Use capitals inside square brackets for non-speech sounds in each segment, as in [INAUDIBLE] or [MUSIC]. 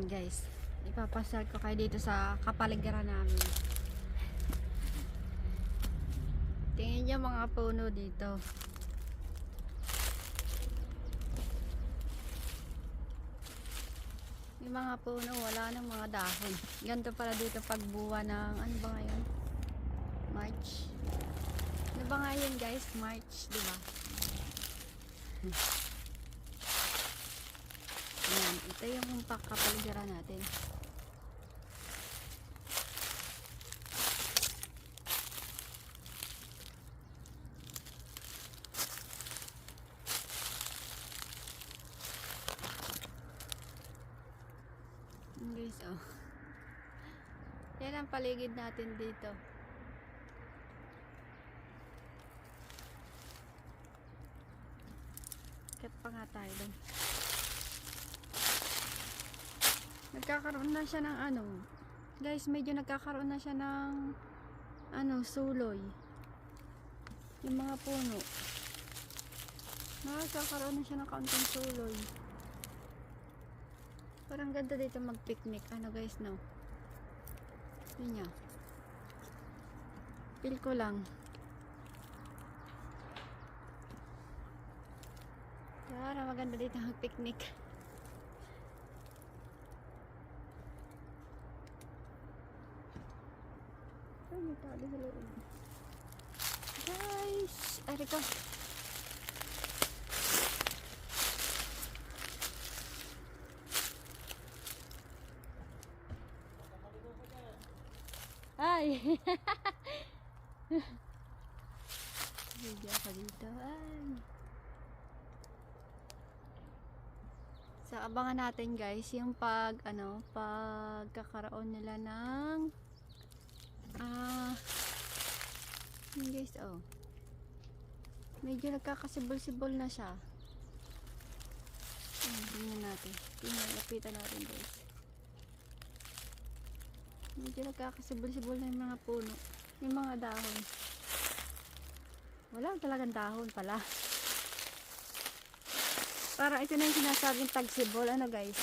Ayan guys. Ipapasal ko kayo dito sa kapaligiran namin. Tingin niyo mga puno dito. Yung mga puno, wala nang mga dahon. Ganito pala dito pagbuwa ng, ano ba ngayon? March. Ano ba ngayon guys? March, di ba? Ayan, ito yung pakapaligiran natin. Ayan, guys, oh. Yan ang paligid natin dito. Kat pa nga tayo dun. Nagkakaroon na siya ng ano. Guys, medyo nagkakaroon na siya ng ano, suloy. Yung mga puno. Nakakaroon na siya ng kaunting suloy. Parang ganda dito mag-picnic. Ano guys, no? Yun niya. Feel ko lang. Para maganda dito mag-picnic. Ay, may tali sa loob. Ko. Ay! [LAUGHS] Video ka dito. Ay! So, abangan natin guys, yung pag, ano, pagkakaroon nila ng, ah, yun guys, oh. Medyo nagkakasibol-sibol na siya. Tingnan natin. Tingnan, lapitan natin guys. Medyo nagkakasibol-sibol na yung mga puno. Yung mga dahon. Wala talagang dahon pala. Para ito na yung sinasabing tagsibol. Ano guys?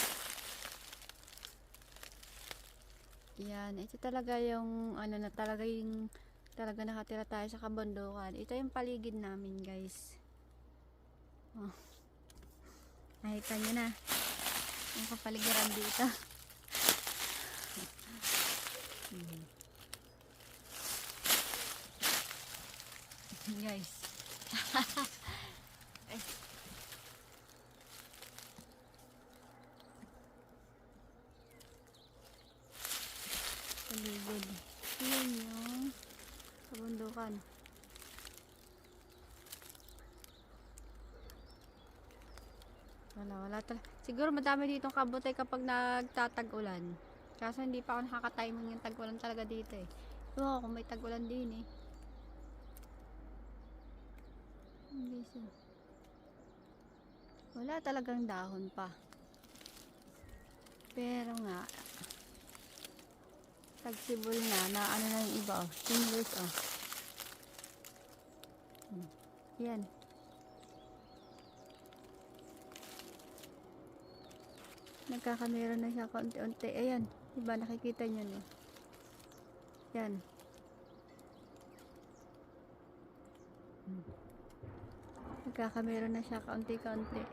Yan. Ito talaga yung ano na talaga yung talaga nakatira tayo sa kabundukan. Ito yung paligid namin guys. Oh. Nakita nyo na. Yung kapaligiran dito. Mhm. [LAUGHS] guys. [LAUGHS] Ay. paligid. Yun yung kabundukan. Wala, wala talaga. Siguro madami ditong kabutay kapag nagtatag-ulan. Kaso hindi pa ako nakaka-timing yung tag-ulan talaga dito eh. Oo, kung may tag-ulan din eh. Hindi siya. Wala talagang dahon pa. Pero nga, tagsibol na, na ano na yung iba oh. Fingers oh. Yan. Nagkakamera na siya kaunti-unti. Ayan. Diba nakikita nyo no? Yan. Nagkakamera na siya kaunti-kaunti.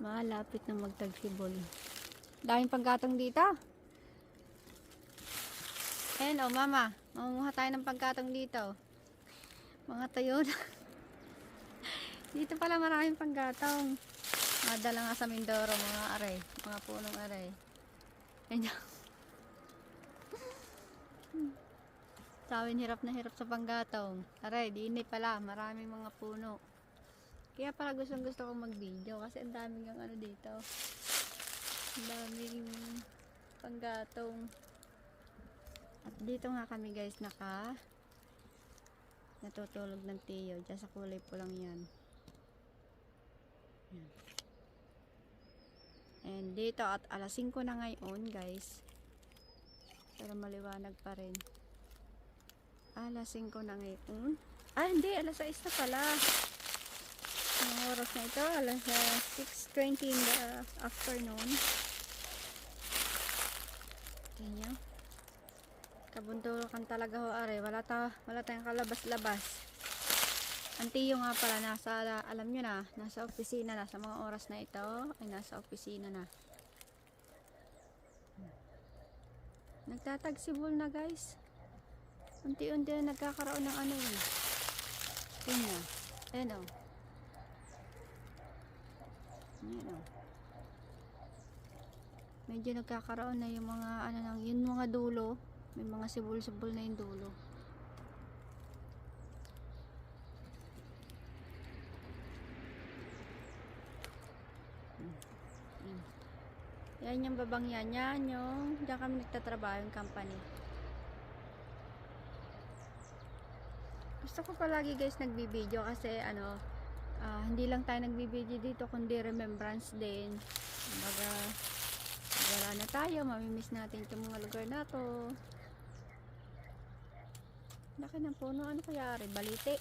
Malapit na magtagsibol. Daming panggatong dito. Ayan o, mama. Mamumuha tayo ng panggatong dito. Mga tayo na. dito pala maraming panggatong. Madala nga sa Mindoro, mga aray. Mga punong aray. Ayan. Sawin hirap na hirap sa panggatong. Aray, di pala. Maraming mga puno. Kaya pala gustong gusto kong mag-video kasi ang daming yung ano dito. Ang daming panggatong. At dito nga kami guys naka natutulog ng tiyo. Diyan sa kulay po lang yan. yan. And dito at alas 5 na ngayon guys. Pero maliwanag pa rin. Alas 5 na ngayon. Ah, hindi. Alas 6 na pala. Ang oras na ito, alas uh, 6.20 in the afternoon. Inyo. Kabundukan talaga ho are. Wala, ta, wala tayong kalabas-labas. Ang tiyo nga pala, nasa, alam nyo na, nasa opisina na. Sa mga oras na ito, ay nasa opisina na. Nagtatagsibol na guys. Unti-unti na nagkakaroon ng ano yun. Tingnan. Ayan o. Ayan o. Medyo nagkakaroon na yung mga ano nang yung mga dulo. May mga sibol-sibol na yung dulo. Yan yung babang yan. Yan yung diyan kami nagtatrabaho yung company. Gusto ko palagi guys nagbibideo kasi ano ah, hindi lang tayo nagbibideo dito kundi remembrance din. Kumbaga wala na tayo, mamimiss natin itong mga lugar na to. Laki ng puno, ano kaya ari? Balite.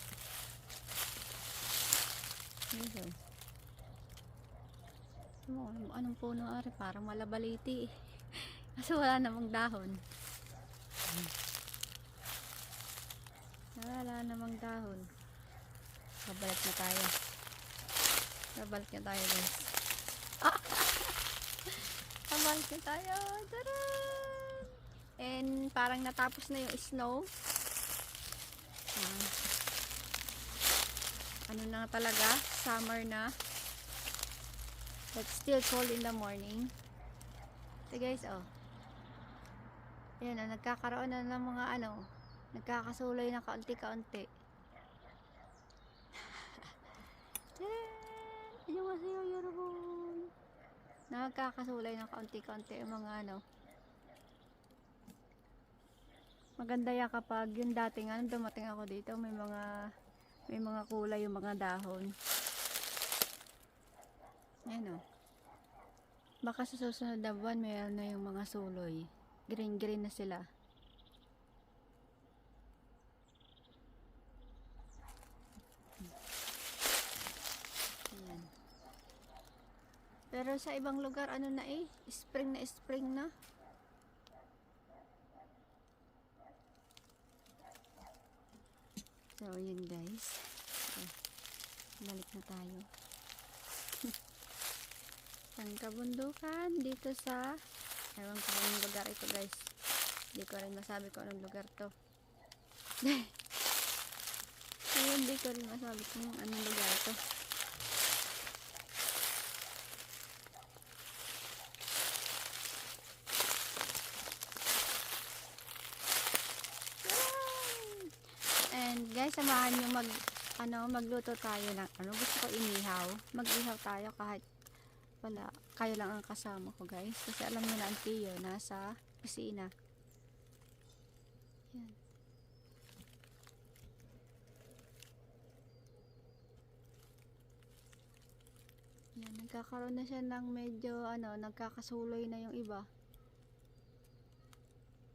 Ayun. Ano, ano- anong puno ari? Parang malabaliti. [LAUGHS] Kasi wala namang dahon. Wala namang dahon. Babalik na tayo. Babalik na tayo guys. [LAUGHS] Babalik na tayo. Taran! And parang natapos na yung snow. Ah. ano na talaga? Summer na. But still cold in the morning. Ito guys, oh. Ayan, oh, nagkakaroon na ng mga ano, nagkakasulay na kaunti-kaunti. [LAUGHS] Yung kasi yung Yorobon. Nagkakasulay na kaunti-kaunti yung mga ano. Maganda yan kapag yung dating ano, dumating ako dito, may mga may mga kulay yung mga dahon. Ayan o. Baka sa susunod na buwan, mayroon na yung mga suloy. Green-green na sila. Pero sa ibang lugar, ano na eh, spring na spring na. So, yun guys. Okay. Balik na tayo. [LAUGHS] Ang kabundukan dito sa ewan ko anong lugar ito guys. Hindi ko rin masabi kung anong lugar to. [LAUGHS] Hindi ko rin masabi kung anong lugar to. And guys, samahan nyo mag ano, magluto tayo ng ano, gusto ko inihaw. Mag-ihaw tayo kahit wala, kayo lang ang kasama ko guys. Kasi alam niyo na ang tiyo, nasa kusina. Yan. Yan, nagkakaroon na siya ng medyo ano, nagkakasuloy na yung iba.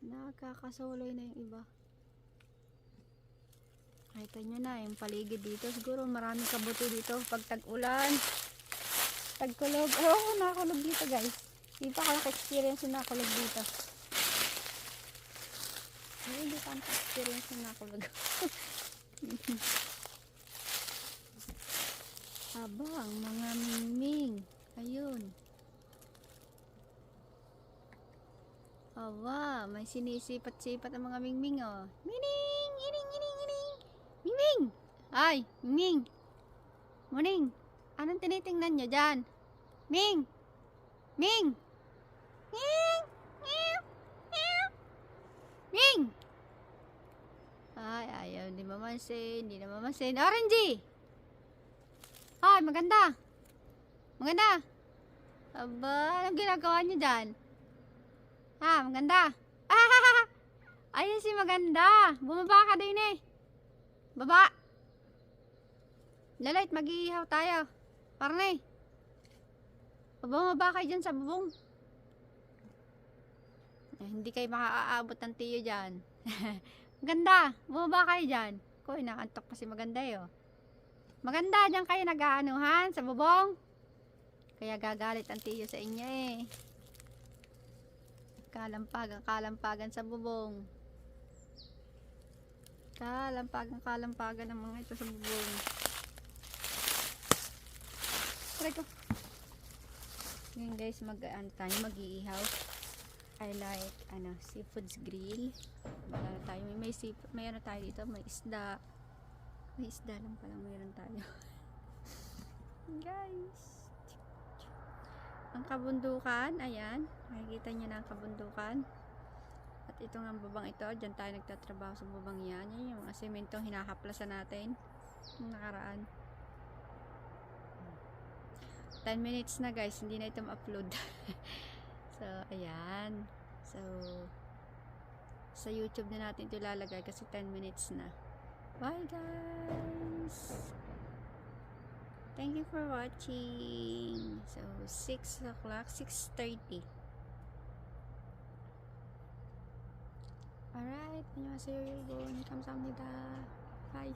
Nagkakasuloy na yung iba. Nakita nyo na, yung paligid dito. Siguro maraming kabuti dito pag tag-ulan. Tagkulog. Oo, oh, nakakulog dito guys. Hindi pa ako naka-experience yung nakakulog dito. Hindi pa naka-experience yung nakakulog. [LAUGHS] Abang, mga mingming. Ayun. Awa, may sinisipat-sipat ang mga mingming oh. Mining! Ining! Ining! Mingming! Ay, Mingming! Morning! Anong tinitingnan nyo dyan? Ming! Ming! Ming! Meow! Meow! Ming! Ay, ayaw, hindi mamansin, hindi na mamansin. Orange! Ay, maganda! Maganda! Aba, anong ginagawa nyo dyan? Ha, maganda! Ah! [LAUGHS] Ayun si maganda! Bumaba ka din eh! Baba! Lalait, mag-iihaw tayo. Parne. Bumaba kayo dyan sa bubong. Eh, hindi kayo makaaabot ng tiyo dyan. [LAUGHS] Maganda. Bumaba kayo dyan. Koy, nakantok pa si maganda eh. Oh. Maganda, dyan kayo nag-aanuhan sa bubong. Kaya gagalit ang tiyo sa inyo eh. Kalampagan, kalampagan sa bubong. Kalampagan, kalampagan ng mga ito sa bubong. Try ko. Ngayon guys, mag ano tayo, mag-iihaw. I like ano, seafoods grill. Wala na tayo. May, may seafood, may ano tayo dito, may isda. May isda lang pala mayroon tayo. [LAUGHS] guys. Ang kabundukan, ayan. Makikita nyo na ang kabundukan. At ito nga ang babang ito, dyan tayo nagtatrabaho sa babang yan. Yan yung mga sementong hinakaplasan natin. Yung nakaraan. 10 minutes na guys, hindi na ito ma-upload. [LAUGHS] so, ayan. So, sa YouTube na natin ito ilalagay kasi 10 minutes na. Bye guys! Thank you for watching. So, 6 o'clock, 6.30. Alright, 안녕하세요 여러분. 감사합니다. Bye.